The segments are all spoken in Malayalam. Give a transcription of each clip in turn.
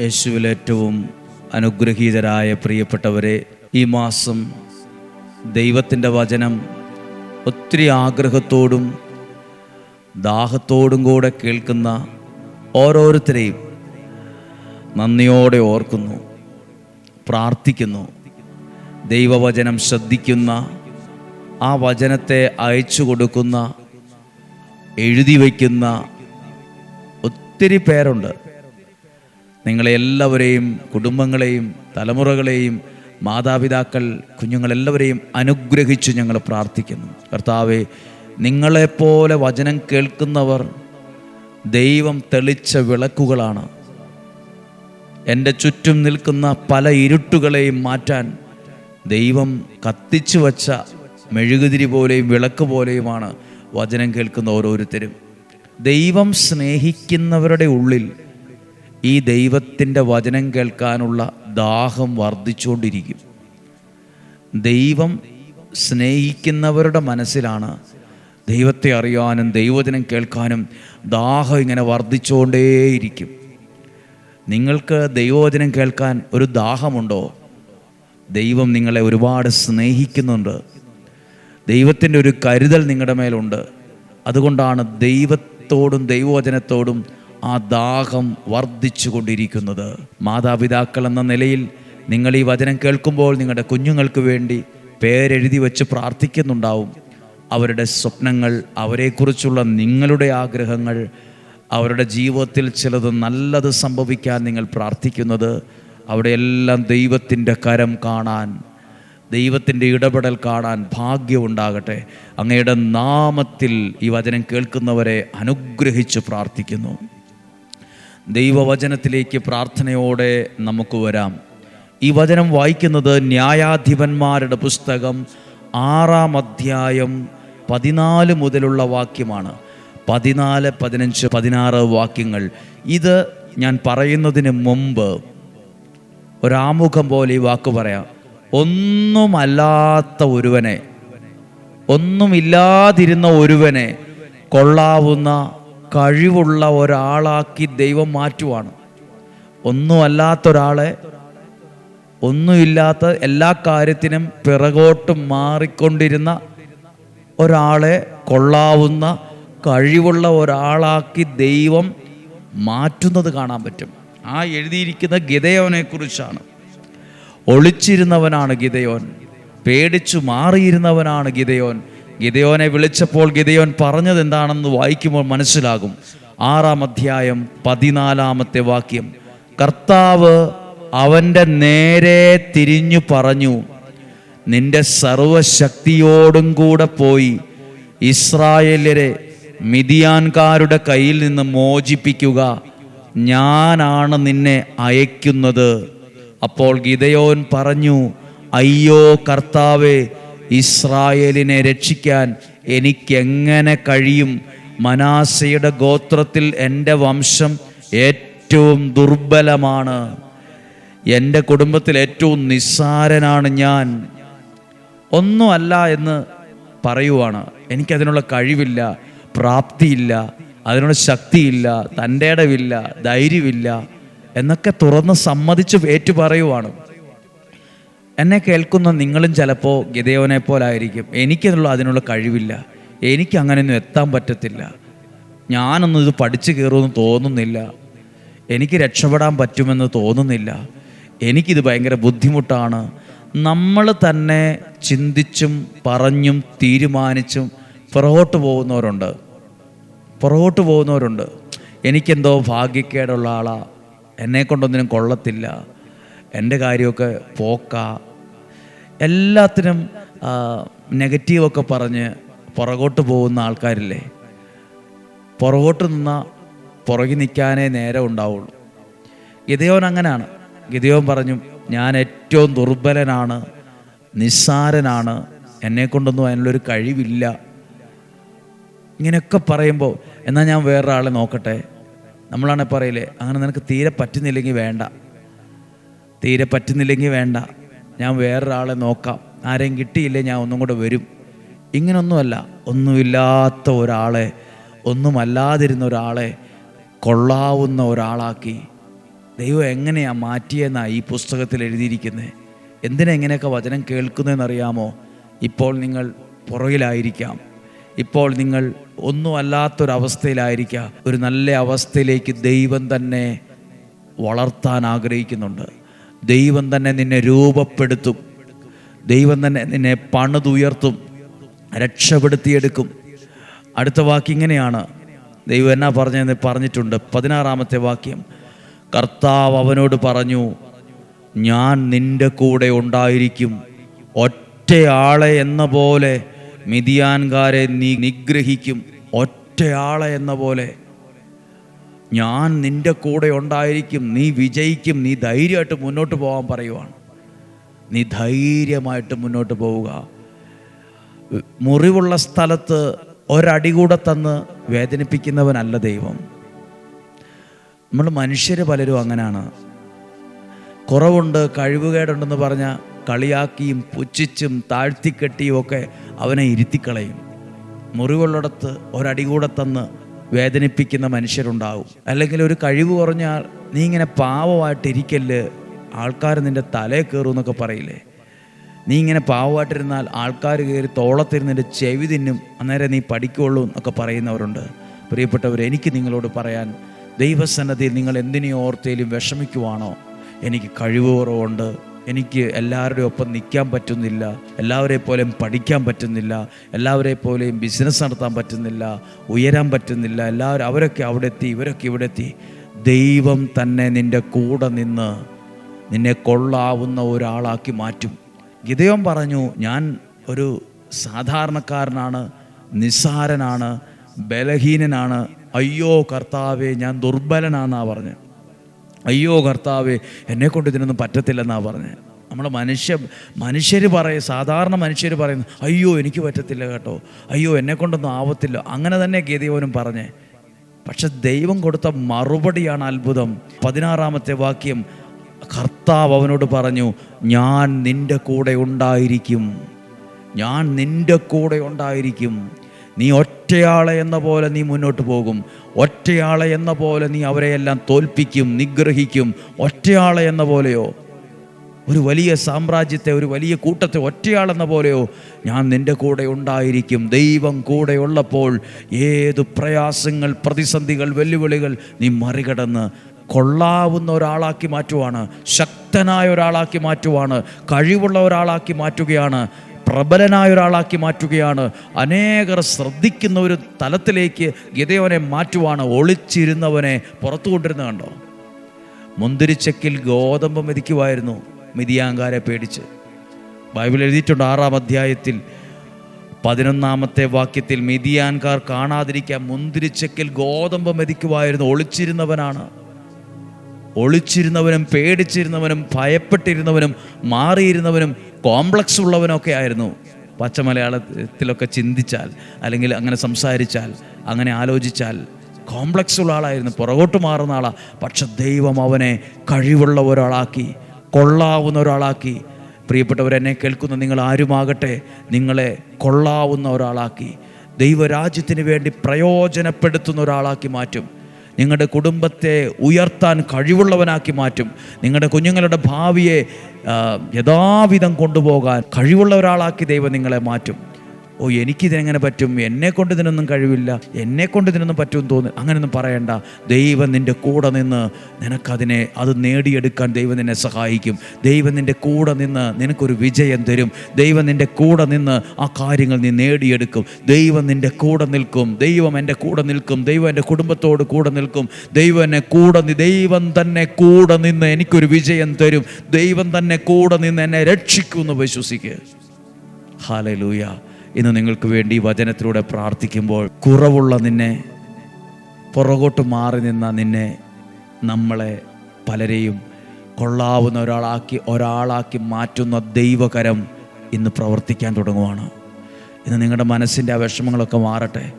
യേശുവിൽ ഏറ്റവും അനുഗ്രഹീതരായ പ്രിയപ്പെട്ടവരെ ഈ മാസം ദൈവത്തിന്റെ വചനം ഒത്തിരി ആഗ്രഹത്തോടും ദാഹത്തോടും കൂടെ കേൾക്കുന്ന ഓരോരുത്തരെയും നന്ദിയോടെ ഓർക്കുന്നു പ്രാർത്ഥിക്കുന്നു ദൈവവചനം ശ്രദ്ധിക്കുന്ന ആ വചനത്തെ അയച്ചു കൊടുക്കുന്ന എഴുതി വയ്ക്കുന്ന ഒത്തിരി പേരുണ്ട്. നിങ്ങളെ എല്ലാവരെയും കുടുംബങ്ങളെയും തലമുറകളെയും മാതാപിതാക്കൾ കുഞ്ഞുങ്ങളെല്ലാവരെയും അനുഗ്രഹിച്ചു ഞങ്ങൾ പ്രാർത്ഥിക്കുന്നു. കർത്താവെ നിങ്ങളെപ്പോലെ വചനം കേൾക്കുന്നവർ ദൈവം തെളിച്ച വിളക്കുകളാണ്. എന്റെ ചുറ്റും നിൽക്കുന്ന പല ഇരുട്ടുകളെയും മാറ്റാൻ ദൈവം കത്തിച്ചു വച്ച മെഴുകുതിരി പോലെയും വിളക്ക് പോലെയുമാണ് വചനം കേൾക്കുന്ന ഓരോരുത്തരും. ദൈവം സ്നേഹിക്കുന്നവരുടെ ഉള്ളിൽ ഈ ദൈവത്തിന്റെ വചനം കേൾക്കാനുള്ള ദാഹം വർദ്ധിച്ചുകൊണ്ടിരിക്കും. ദൈവം സ്നേഹിക്കുന്നവരുടെ മനസ്സിലാണ് ദൈവത്തെ അറിയാനും ദൈവചനം കേൾക്കാനും ദാഹം ഇങ്ങനെ വർദ്ധിച്ചുകൊണ്ടേയിരിക്കും. നിങ്ങൾക്ക് ദൈവവചനം കേൾക്കാൻ ഒരു ദാഹമുണ്ടോ? ദൈവം നിങ്ങളെ ഒരുപാട് സ്നേഹിക്കുന്നുണ്ട്. ദൈവത്തിന്റെ ഒരു കരുതൽ നിങ്ങളുടെ മേലുണ്ട്. അതുകൊണ്ടാണ് ദൈവത്തോടും ദൈവവചനത്തോടും ആ ദാഹം വർദ്ധിച്ചു കൊണ്ടിരിക്കുന്നത് മാതാപിതാക്കൾ എന്ന നിലയിൽ നിങ്ങൾ ഈ വചനം കേൾക്കുമ്പോൾ നിങ്ങളുടെ കുഞ്ഞുങ്ങൾക്ക് വേണ്ടി പേരെഴുതി വെച്ച് പ്രാർത്ഥിക്കുന്നുണ്ടാവും. അവരുടെ സ്വപ്നങ്ങൾ അവരെക്കുറിച്ചുള്ള നിങ്ങളുടെ ആഗ്രഹങ്ങൾ അവരുടെ ജീവിതത്തിൽ ചിലത് നല്ലത് സംഭവിക്കാൻ നിങ്ങൾ പ്രാർത്ഥിക്കുന്നത് അവിടെയെല്ലാം ദൈവത്തിന്റെ കരം കാണാൻ ദൈവത്തിന്റെ ഇടപെടൽ കാണാൻ ഭാഗ്യമുണ്ടാകട്ടെ അങ്ങയുടെ നാമത്തിൽ ഈ വചനം കേൾക്കുന്നവരെ അനുഗ്രഹിച്ച് പ്രാർത്ഥിക്കുന്നു. ദൈവവചനത്തിലേക്ക് പ്രാർത്ഥനയോടെ നമുക്ക് വരാം. ഈ വചനം വായിക്കുന്നത് ന്യായാധിപന്മാരുടെ പുസ്തകം ആറാം അധ്യായം പതിനാല് മുതലുള്ള വാക്യമാണ്. പതിനാല് പതിനഞ്ച് പതിനാറ് വാക്യങ്ങൾ. ഇത് ഞാൻ പറയുന്നതിന് മുമ്പ് ഒരാമുഖം പോലെ ഈ വാക്ക് പറയാം. ഒന്നുമല്ലാത്ത ഒരുവനെ ഒന്നുമില്ലാതിരുന്ന ഒരുവനെ കൊള്ളാവുന്ന കഴിവുള്ള ഒരാളാക്കി ദൈവം മാറ്റുവാണ്. ഒന്നുമല്ലാത്ത ഒരാളെ ഒന്നുമില്ലാത്ത എല്ലാ കാര്യത്തിനും പിറകോട്ട് മാറിക്കൊണ്ടിരുന്ന ഒരാളെ കൊള്ളാവുന്ന കഴിവുള്ള ഒരാളാക്കി ദൈവം മാറ്റുന്നത് കാണാൻ പറ്റും. ആ എഴുതിയിരിക്കുന്ന ഗിതയോനെ കുറിച്ചാണ്. ഒളിച്ചിരുന്നവനാണ് ഗിതയോൻ പേടിച്ചു മാറിയിരുന്നവനാണ് ഗിതയോൻ ഗിതയോനെ വിളിച്ചപ്പോൾ ഗിതയോൻ പറഞ്ഞത് എന്താണെന്ന് വായിക്കുമ്പോൾ മനസ്സിലാകും. ആറാം അധ്യായം പതിനാലാമത്തെ വാക്യം. കർത്താവ് അവന്റെ നേരെ തിരിഞ്ഞു പറഞ്ഞു നിന്റെ സർവശക്തിയോടും കൂടെ പോയി ഇസ്രായേലരെ മിതിയാൻകാരുടെ കയ്യിൽ നിന്ന് മോചിപ്പിക്കുക. ഞാനാണ് നിന്നെ അയക്കുന്നത്. അപ്പോൾ ഗിതയോൻ പറഞ്ഞു അയ്യോ കർത്താവെ ഇസ്രായേലിനെ രക്ഷിക്കാൻ എനിക്കെങ്ങനെ കഴിയും? മനാസയുടെ ഗോത്രത്തിൽ എന്റെ വംശം ഏറ്റവും ദുർബലമാണ്. എന്റെ കുടുംബത്തിൽ ഏറ്റവും നിസ്സാരനാണ് ഞാൻ. ഒന്നുമല്ല എന്ന് പറയുവാണ്. എനിക്കതിനുള്ള കഴിവില്ല പ്രാപ്തിയില്ല അതിനുള്ള ശക്തിയില്ല തന്റെ ഇടവില്ല ധൈര്യമില്ല എന്നൊക്കെ തുറന്ന് സമ്മതിച്ച് ഏറ്റു പറയുവാണ് എന്നെ കേൾക്കുന്ന നിങ്ങളും ചിലപ്പോൾ ഗതയോനെ പോലായിരിക്കും. എനിക്കതിനുള്ള അതിനുള്ള കഴിവില്ല. എനിക്ക് അങ്ങനെയൊന്നും എത്താൻ പറ്റത്തില്ല. ഞാനൊന്നും ഇത് പഠിച്ചു കയറുമെന്ന് തോന്നുന്നില്ല. എനിക്ക് രക്ഷപ്പെടാൻ പറ്റുമെന്ന് തോന്നുന്നില്ല. എനിക്കിത് ഭയങ്കര ബുദ്ധിമുട്ടാണ്. നമ്മൾ തന്നെ ചിന്തിച്ചും പറഞ്ഞും തീരുമാനിച്ചും പുറകോട്ട് പോകുന്നവരുണ്ട്. പുറകോട്ട് പോകുന്നവരുണ്ട്. എനിക്കെന്തോ ഭാഗ്യക്കേടുള്ള ആളാ. എന്നെ കൊണ്ടൊന്നിനും കൊള്ളത്തില്ല. എന്റെ കാര്യമൊക്കെ പോക്ക. എല്ലാത്തിനും നെഗറ്റീവൊക്കെ പറഞ്ഞ് പുറകോട്ട് പോകുന്ന ആൾക്കാരില്ലേ? പുറകോട്ട് നിന്ന പുറകി നിൽക്കാനേ നേരം ഉണ്ടാവുള്ളൂ. ഗിതയോൻ അങ്ങനെയാണ് ഗിതയോൻ പറഞ്ഞു ഞാൻ ഏറ്റവും ദുർബലനാണ് നിസ്സാരനാണ് എന്നെ കൊണ്ടൊന്നും അതിനുള്ളൊരു കഴിവില്ല. ഇങ്ങനെയൊക്കെ പറയുമ്പോൾ എന്നാൽ ഞാൻ വേറൊരാളെ നോക്കട്ടെ? നമ്മളാണെ പറയില്ലേ അങ്ങനെ നിനക്ക് തീരെ പറ്റുന്നില്ലെങ്കിൽ വേണ്ട. തീരെ പറ്റുന്നില്ലെങ്കിൽ വേണ്ട. ഞാൻ വേറൊരാളെ നോക്കാം. ആരെയും കിട്ടിയില്ലേ ഞാൻ ഒന്നും കൂടെ വരും. ഇങ്ങനൊന്നുമല്ല ഒന്നുമില്ലാത്ത ഒരാളെ ഒന്നുമല്ലാതിരുന്ന ഒരാളെ കൊള്ളാവുന്ന ഒരാളാക്കി. ദൈവം എങ്ങനെയാണ് മാറ്റിയെന്നാണ് ഈ പുസ്തകത്തിൽ എഴുതിയിരിക്കുന്നത്? എന്തിനാ എങ്ങനെയൊക്കെ വചനം കേൾക്കുന്നതെന്നറിയാമോ? ഇപ്പോൾ നിങ്ങൾ പുറകിലായിരിക്കാം. ഇപ്പോൾ നിങ്ങൾ ഒന്നുമല്ലാത്തൊരവസ്ഥയിലായിരിക്കാം. ഒരു നല്ല അവസ്ഥയിലേക്ക് ദൈവം തന്നെ വളർത്താൻ ആഗ്രഹിക്കുന്നുണ്ട്. ദൈവം തന്നെ നിന്നെ രൂപപ്പെടുത്തും. ദൈവം തന്നെ നിന്നെ പണിതുയർത്തും. രക്ഷപ്പെടുത്തിയെടുക്കും. അടുത്ത വാക്യം ഇങ്ങനെയാണ്. ദൈവം എന്നാ പറഞ്ഞതെന്ന് പറഞ്ഞിട്ടുണ്ട്. പതിനാറാമത്തെ വാക്യം. കർത്താവ് അവനോട് പറഞ്ഞു ഞാൻ നിന്റെ കൂടെ ഉണ്ടായിരിക്കും. ഒറ്റയാളെ എന്ന പോലെ മിതിയാൻകാരെ നീ നിഗ്രഹിക്കും. ഒറ്റയാളെ എന്ന പോലെ ഞാൻ നിന്റെ കൂടെ ഉണ്ടായിരിക്കും നീ വിജയിക്കും നീ ധൈര്യമായിട്ട് മുന്നോട്ട് പോകാൻ പറയുവാണ്. നീ ധൈര്യമായിട്ട് മുന്നോട്ട് പോവുക. മുറിവുള്ള സ്ഥലത്ത് ഒരടി കൂടെ തന്ന് വേദനിപ്പിക്കുന്നവനല്ല ദൈവം. നമ്മൾ മനുഷ്യർ പലരും അങ്ങനെയാണ് കുറവുണ്ട് കഴിവുകേടുണ്ടെന്ന് പറഞ്ഞ കളിയാക്കിയും പുച്ഛിച്ചും താഴ്ത്തിക്കെട്ടിയും ഒക്കെ അവനെ ഇരുത്തിക്കളയും. മുറിവുള്ളിടത്ത് ഒരടി കൂടെ തന്ന് വേദനിപ്പിക്കുന്ന മനുഷ്യരുണ്ടാവും. അല്ലെങ്കിൽ ഒരു കഴിവ് കുറഞ്ഞാൽ നീ ഇങ്ങനെ പാവമായിട്ടിരിക്കല്ല്? ആൾക്കാർ നിന്റെ തലേ കയറും എന്നൊക്കെ പറയില്ലേ? നീ ഇങ്ങനെ പാവമായിട്ടിരുന്നാൽ ആൾക്കാർ കയറി തോളത്തിരുന്ന് ചെവി തിന്നും അന്നേരം നീ പഠിക്കുള്ളൂ എന്നൊക്കെ പറയുന്നവരുണ്ട്. പ്രിയപ്പെട്ടവർ എനിക്ക് നിങ്ങളോട് പറയാൻ ദൈവസന്നദ്ധിയിൽ നിങ്ങൾ എന്തിനെയോ ഓർത്തേലും വിഷമിക്കുവാണോ? എനിക്ക് കഴിവ് കുറവുണ്ട്. എനിക്ക് എല്ലാവരുടെയും ഒപ്പം നിൽക്കാൻ പറ്റുന്നില്ല. എല്ലാവരെ പോലെയും പഠിക്കാൻ പറ്റുന്നില്ല. എല്ലാവരെ പോലെയും ബിസിനസ് നടത്താൻ പറ്റുന്നില്ല. ഉയരാൻ പറ്റുന്നില്ല. എല്ലാവരും അവരൊക്കെ അവിടെ എത്തി ഇവരൊക്കെ ഇവിടെ എത്തി ദൈവം തന്നെ നിന്റെ കൂടെ നിന്ന് നിന്നെ കൊള്ളാവുന്ന ഒരാളാക്കി മാറ്റും. ഗിതയോൻ പറഞ്ഞു ഞാൻ ഒരു സാധാരണക്കാരനാണ് നിസ്സാരനാണ് ബലഹീനനാണ്. അയ്യോ കർത്താവേ ഞാൻ ദുർബലനാണെന്നാണ് പറഞ്ഞ്. അയ്യോ കർത്താവെ എന്നെ കൊണ്ട് ഇതിനൊന്നും പറ്റത്തില്ലെന്നാണ് പറഞ്ഞത് നമ്മുടെ മനുഷ്യ മനുഷ്യർ പറയും സാധാരണ മനുഷ്യർ പറയുന്നു അയ്യോ എനിക്ക് പറ്റത്തില്ല കേട്ടോ. അയ്യോ എന്നെ കൊണ്ടൊന്നും ആവത്തില്ല. അങ്ങനെ തന്നെ ഗതിയോനും പറഞ്ഞേ. പക്ഷെ ദൈവം കൊടുത്ത മറുപടിയാണ് അത്ഭുതം. പതിനാറാമത്തെ വാക്യം കർത്താവ് അവനോട് പറഞ്ഞു ഞാൻ നിന്റെ കൂടെ ഉണ്ടായിരിക്കും. ഞാൻ നിന്റെ കൂടെ ഉണ്ടായിരിക്കും. നീ ഒറ്റയാളെ എന്ന പോലെ നീ മുന്നോട്ട് പോകും. ഒറ്റയാളെ എന്ന പോലെ നീ അവരെയെല്ലാം തോൽപ്പിക്കും നിഗ്രഹിക്കും. ഒറ്റയാളെ എന്ന പോലെയോ? ഒരു വലിയ സാമ്രാജ്യത്തെ ഒരു വലിയ കൂട്ടത്തെ ഒറ്റയാളെന്ന പോലെയോ? ഞാൻ നിന്റെ കൂടെ ഉണ്ടായിരിക്കും. ദൈവം കൂടെ ഉള്ളപ്പോൾ ഏത് പ്രയാസങ്ങൾ പ്രതിസന്ധികൾ വെല്ലുവിളികൾ നീ മറികടന്ന് കൊള്ളാവുന്ന ഒരാളാക്കി മാറ്റുവാണ് ശക്തനായ ഒരാളാക്കി മാറ്റുവാണ് കഴിവുള്ള ഒരാളാക്കി മാറ്റുകയാണ്. പ്രബലനായ ഒരാളാക്കി മാറ്റുകയാണ്. അനേകർ ശ്രദ്ധിക്കുന്ന ഒരു തലത്തിലേക്ക് ഗിതയോനെ മാറ്റുവാണ്. ഒളിച്ചിരുന്നവനെ പുറത്തു കൊണ്ടിരുന്ന കണ്ടോ? മുന്തിരിച്ചക്കിൽ ഗോതമ്പ് മെതിക്കുമായിരുന്നു മിതിയാങ്കാരെ പേടിച്ച്. ബൈബിൾ എഴുതിയിട്ടുണ്ട് ആറാം അധ്യായത്തിൽ. പതിനൊന്നാമത്തെ വാക്യത്തിൽ മിതിയാൻകാർ കാണാതിരിക്കാൻ മുന്തിരിച്ചക്കിൽ ഗോതമ്പ് മെതിക്കുമായിരുന്നു ഒളിച്ചിരുന്നവനാണ്. ഒളിച്ചിരുന്നവനും പേടിച്ചിരുന്നവനും ഭയപ്പെട്ടിരുന്നവനും മാറിയിരുന്നവനും കോംപ്ലക്സ് ഉള്ളവനൊക്കെ ആയിരുന്നു. പച്ച മലയാളത്തിലൊക്കെ ചിന്തിച്ചാൽ അല്ലെങ്കിൽ അങ്ങനെ സംസാരിച്ചാൽ അങ്ങനെ ആലോചിച്ചാൽ കോംപ്ലക്സ് ഉള്ള ആളായിരുന്നു. പുറകോട്ട് മാറുന്ന ആളാണ് പക്ഷെ ദൈവം അവനെ കഴിവുള്ള ഒരാളാക്കി കൊള്ളാവുന്ന ഒരാളാക്കി. പ്രിയപ്പെട്ടവരെന്നെ കേൾക്കുന്ന നിങ്ങൾ ആരുമാകട്ടെ നിങ്ങളെ കൊള്ളാവുന്ന ഒരാളാക്കി. ദൈവരാജ്യത്തിന് വേണ്ടി പ്രയോജനപ്പെടുത്തുന്ന ഒരാളാക്കി മാറ്റും. നിങ്ങളുടെ കുടുംബത്തെ ഉയർത്താൻ കഴിവുള്ളവനാക്കി മാറ്റും. നിങ്ങളുടെ കുഞ്ഞുങ്ങളുടെ ഭാവിയെ യഥാവിധം കൊണ്ടുപോകാൻ കഴിവുള്ള ഒരാളാക്കി ദൈവം നിങ്ങളെ മാറ്റും. ഓ എനിക്കിതിനെങ്ങനെ പറ്റും? എന്നെ കൊണ്ട് ഇതിനൊന്നും കഴിവില്ല. എന്നെ കൊണ്ട് ഇതിനൊന്നും പറ്റുമെന്ന് തോന്നി അങ്ങനെയൊന്നും പറയണ്ട. ദൈവം നിന്റെ കൂടെ നിന്ന് നിനക്കതിനെ അത് നേടിയെടുക്കാൻ ദൈവം നിന്നെ സഹായിക്കും. ദൈവം നിന്റെ കൂടെ നിന്ന് നിനക്കൊരു വിജയം തരും. ദൈവം നിന്റെ കൂടെ നിന്ന് ആ കാര്യങ്ങൾ നീ നേടിയെടുക്കും. ദൈവം നിന്റെ കൂടെ നിൽക്കും. ദൈവം എന്റെ കൂടെ നിൽക്കും. ദൈവം എന്റെ കുടുംബത്തോട് കൂടെ നിൽക്കും. ദൈവം എന്നെ കൂടെ ദൈവം തന്നെ കൂടെ നിന്ന് എനിക്കൊരു വിജയം തരും. ദൈവം തന്നെ കൂടെ നിന്ന് എന്നെ രക്ഷിക്കുമെന്ന് വിശ്വസിക്കുക ഹാലലൂയ ഇന്ന് നിങ്ങൾക്ക് വേണ്ടി വചനത്തിലൂടെ പ്രാർത്ഥിക്കുമ്പോൾ കുറവുള്ള നിന്നെ പുറകോട്ട് മാറി നിന്ന നിന്നെ നമ്മളെ പലരെയും കൊള്ളാവുന്ന ഒരാളാക്കി ഒരാളാക്കി മാറ്റുന്ന ദൈവകരം ഇന്ന് പ്രവർത്തിക്കാൻ തുടങ്ങുവാണ്. ഇന്ന് നിങ്ങളുടെ മനസ്സിന്റെ ആ വിഷമങ്ങളൊക്കെ മാറട്ടെ.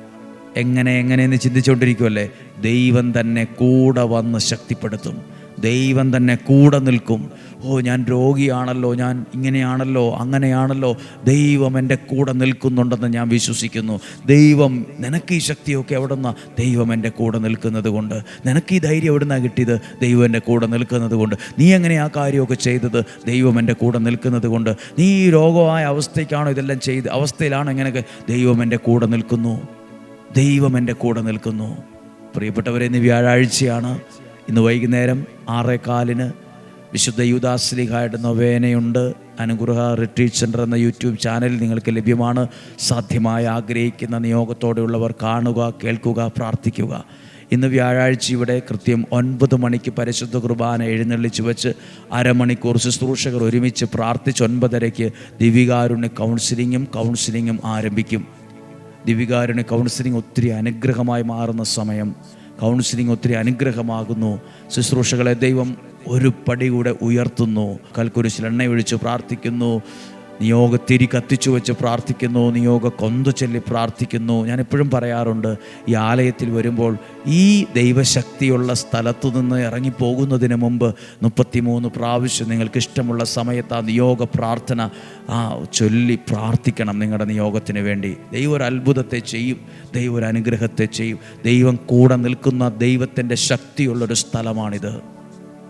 എങ്ങനെ എങ്ങനെയെന്ന് ചിന്തിച്ചുകൊണ്ടിരിക്കുമല്ലേ ദൈവം തന്നെ കൂടെ വന്ന് ശക്തിപ്പെടുത്തും. ദൈവം തന്നെ കൂടെ നിൽക്കും. ഓ ഞാൻ രോഗിയാണല്ലോ ഞാൻ ഇങ്ങനെയാണല്ലോ അങ്ങനെയാണല്ലോ. ദൈവം എന്റെ കൂടെ നിൽക്കുന്നുണ്ടെന്ന് ഞാൻ വിശ്വസിക്കുന്നു. ദൈവം നിനക്ക് ഈ ശക്തിയൊക്കെ എവിടെ നിന്നാ ദൈവം എന്റെ കൂടെ നിൽക്കുന്നത് കൊണ്ട്. നിനക്ക് ഈ ധൈര്യം എവിടെ നിന്നാണ് കിട്ടിയത്? ദൈവം എന്റെ കൂടെ നിൽക്കുന്നത് കൊണ്ട്. നീ എങ്ങനെ ആ കാര്യമൊക്കെ ചെയ്തത്? ദൈവം എന്റെ കൂടെ നിൽക്കുന്നത് കൊണ്ട്. നീ ഈ രോഗമായ അവസ്ഥയ്ക്കാണോ ഇതെല്ലാം ചെയ്ത് അവസ്ഥയിലാണോ ഇങ്ങനെയൊക്കെ? ദൈവം എന്റെ കൂടെ നിൽക്കുന്നു. ദൈവം എന്റെ കൂടെ നിൽക്കുന്നു. പ്രിയപ്പെട്ടവരെ ഇന്ന് വ്യാഴാഴ്ചയാണ്. ഇന്ന് വൈകുന്നേരം ആറേകാലിന് വിശുദ്ധ യൂദാസ്ലിഹായുടെ നൊവേനയുണ്ട്. അനുഗ്രഹ റിട്രീറ്റ് സെന്റർ എന്ന യൂട്യൂബ് ചാനൽ നിങ്ങൾക്ക് ലഭ്യമാണ്. സാധ്യമായി ആഗ്രഹിക്കുന്ന നിയോഗത്തോടെയുള്ളവർ കാണുക കേൾക്കുക പ്രാർത്ഥിക്കുക. ഇന്ന് വ്യാഴാഴ്ച ഇവിടെ കൃത്യം ഒൻപത് മണിക്ക് പരിശുദ്ധ കുർബാന എഴുന്നള്ളിച്ച് വെച്ച് അരമണിക്കൂർ ശുശ്രൂഷകർ ഒരുമിച്ച് പ്രാർത്ഥിച്ച് ഒൻപതരയ്ക്ക് ദിവികാരുണ്യ കൗൺസിലിങ്ങും കൗൺസിലിങ്ങും ആരംഭിക്കും. ദിവികാരുണ്യ കൗൺസിലിംഗ് ഒത്തിരി അനുഗ്രഹമായി മാറുന്ന സമയം. കൗൺസിലിംഗ് ഒത്തിരി അനുഗ്രഹമാകുന്നു. ശുശ്രൂഷകളെ ദൈവം ഒരു പടി കൂടെ ഉയർത്തുന്നു. കൽക്കുരിശിൽ എണ്ണയൊഴിച്ച് പ്രാർത്ഥിക്കുന്നു. നിയോഗ തിരി കത്തിച്ചു വെച്ച് പ്രാർത്ഥിക്കുന്നു നിയോഗ കൊന്തു ചൊല്ലി പ്രാർത്ഥിക്കുന്നു. ഞാൻ എപ്പോഴും പറയാറുണ്ട് ഈ ആലയത്തിൽ വരുമ്പോൾ ഈ ദൈവശക്തിയുള്ള സ്ഥലത്തു നിന്ന് ഇറങ്ങിപ്പോകുന്നതിന് മുമ്പ് മുപ്പത്തിമൂന്ന് പ്രാവശ്യം നിങ്ങൾക്ക് ഇഷ്ടമുള്ള സമയത്ത് ആ നിയോഗ പ്രാർത്ഥന ആ ചൊല്ലി പ്രാർത്ഥിക്കണം നിങ്ങളുടെ നിയോഗത്തിന് വേണ്ടി. ദൈവം ഒരു അത്ഭുതത്തെ ചെയ്യും ദൈവം ഒരു അനുഗ്രഹത്തെ ചെയ്യും. ദൈവം കൂടെ നിൽക്കുന്ന ദൈവത്തിന്റെ ശക്തിയുള്ളൊരു സ്ഥലമാണിത്.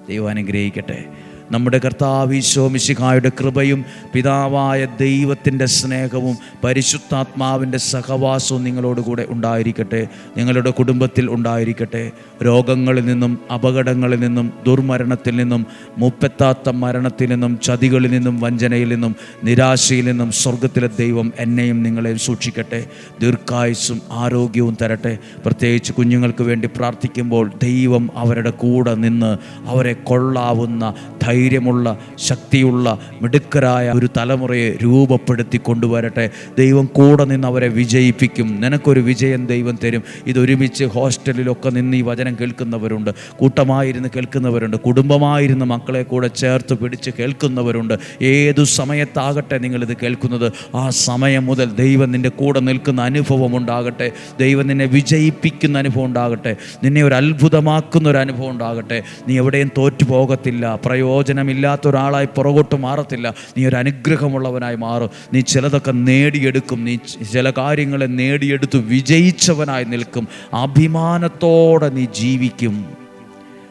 ദൈവം അനുഗ്രഹിക്കട്ടെ. നമ്മുടെ കർത്താവീശോ മിശിഹായുടെ കൃപയും പിതാവായ ദൈവത്തിന്റെ സ്നേഹവും പരിശുദ്ധാത്മാവിന്റെ സഹവാസവും നിങ്ങളോടുകൂടെ ഉണ്ടായിരിക്കട്ടെ. നിങ്ങളുടെ കുടുംബത്തിൽ ഉണ്ടായിരിക്കട്ടെ. രോഗങ്ങളിൽ നിന്നും അപകടങ്ങളിൽ നിന്നും ദുർമരണത്തിൽ നിന്നും മുപ്പത്താത്ത മരണത്തിൽ നിന്നും ചതികളിൽ നിന്നും വഞ്ചനയിൽ നിന്നും നിരാശയിൽ നിന്നും സ്വർഗത്തിലെ ദൈവം എന്നെയും നിങ്ങളെയും സൂക്ഷിക്കട്ടെ. ദീർഘായുസ്സും ആരോഗ്യവും തരട്ടെ. പ്രത്യേകിച്ച് കുഞ്ഞുങ്ങൾക്ക് വേണ്ടി പ്രാർത്ഥിക്കുമ്പോൾ ദൈവം അവരുടെ കൂടെ നിന്ന് അവരെ കൊള്ളാവുന്ന ധൈര്യമുള്ള ശക്തിയുള്ള മിടുക്കരായ ഒരു തലമുറയെ രൂപപ്പെടുത്തി കൊണ്ടുവരട്ടെ. ദൈവം കൂടെ നിന്ന് അവരെ വിജയിപ്പിക്കും. നിനക്കൊരു വിജയം ദൈവം തരും. ഇതൊരുമിച്ച് ഹോസ്റ്റലിലൊക്കെ നിന്ന് ഈ വചനം കേൾക്കുന്നവരുണ്ട്. കൂട്ടമായിരുന്ന് കേൾക്കുന്നവരുണ്ട്. കുടുംബമായിരുന്ന് മക്കളെ കൂടെ ചേർത്ത് പിടിച്ച് കേൾക്കുന്നവരുണ്ട്. ഏതു സമയത്താകട്ടെ നിങ്ങളിത് കേൾക്കുന്നത്? ആ സമയം മുതൽ ദൈവം നിന്റെ കൂടെ നിൽക്കുന്ന അനുഭവം ഉണ്ടാകട്ടെ. ദൈവം നിന്നെ വിജയിപ്പിക്കുന്ന അനുഭവം ഉണ്ടാകട്ടെ. നിന്നെ ഒരു അത്ഭുതമാക്കുന്ന ഒരു അനുഭവം ഉണ്ടാകട്ടെ. നീ എവിടെയും തോറ്റു പോകത്തില്ല പ്രയോജനമില്ലാത്ത ഒരാളായി പുറകോട്ട് മാറത്തില്ല. നീ ഒരു അനുഗ്രഹമുള്ളവനായി മാറും. നീ ചിലതൊക്കെ നേടിയെടുക്കും. നീ ചില കാര്യങ്ങളെ നേടിയെടുത്ത് വിജയിച്ചവനായി നിൽക്കും. അഭിമാനത്തോടെ നീ ജീവിക്കും.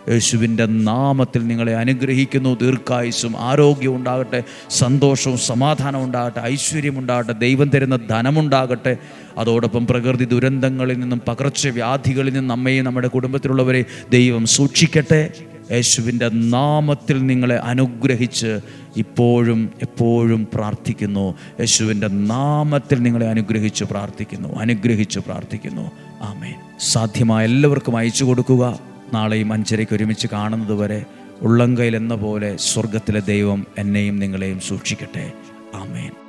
യേശുവിന്റെ നാമത്തിൽ നിങ്ങളെ അനുഗ്രഹിക്കുന്നു. ദീർഘായുസും ആരോഗ്യം ഉണ്ടാകട്ടെ. സന്തോഷവും സമാധാനവും ഉണ്ടാകട്ടെ. ഐശ്വര്യം ഉണ്ടാകട്ടെ. ദൈവം തരുന്ന ധനമുണ്ടാകട്ടെ. അതോടൊപ്പം പ്രകൃതി ദുരന്തങ്ങളിൽ നിന്നും പകർച്ചവ്യാധികളിൽ നിന്നും നമ്മയും നമ്മുടെ കുടുംബത്തിലുള്ളവരെ ദൈവം സൂക്ഷിക്കട്ടെ. യേശുവിന്റെ നാമത്തിൽ നിങ്ങളെ അനുഗ്രഹിച്ച് ഇപ്പോഴും എപ്പോഴും പ്രാർത്ഥിക്കുന്നു. യേശുവിന്റെ നാമത്തിൽ നിങ്ങളെ അനുഗ്രഹിച്ച് പ്രാർത്ഥിക്കുന്നു. അനുഗ്രഹിച്ച് പ്രാർത്ഥിക്കുന്നു. ആമേൻ. സാധ്യമായ എല്ലാവർക്കും അയച്ചു കൊടുക്കുക. നാളെയും അഞ്ചരയ്ക്ക് ഒരുമിച്ച് കാണുന്നത് വരെ ഉള്ളംകൈയിൽ എന്ന പോലെ സ്വർഗത്തിലെ ദൈവം എന്നെയും നിങ്ങളെയും സൂക്ഷിക്കട്ടെ. ആമേൻ.